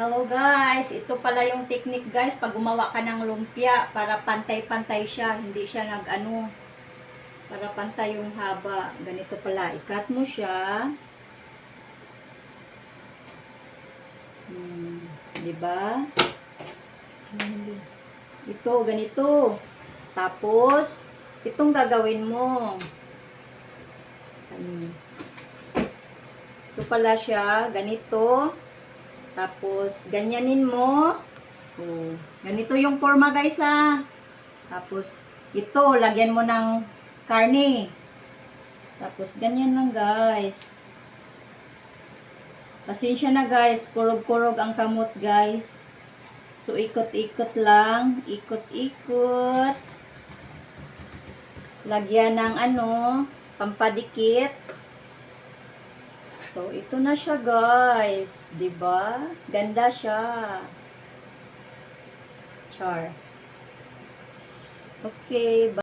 Hello guys, ito pala yung technique guys pag gumawa ka ng lumpia para pantay-pantay siya, hindi siya nag-ano para pantay yung haba. Ganito pala, ikat mo siya. Hmm, 'di ba? Ito ganito. Tapos itong gagawin mo. Saan? Ito pala siya, ganito. Tapos, ganyanin mo. Oh, ganito yung forma guys ha. Tapos, ito, lagyan mo ng karne. Tapos, ganyan lang guys. Pasensya na guys, kurog-kurog ang kamot guys. So, ikot-ikot lang. Ikot-ikot. Lagyan ng ano, pampadikit. So, ito na siya, guys. ba? Ganda siya. Char. Okay,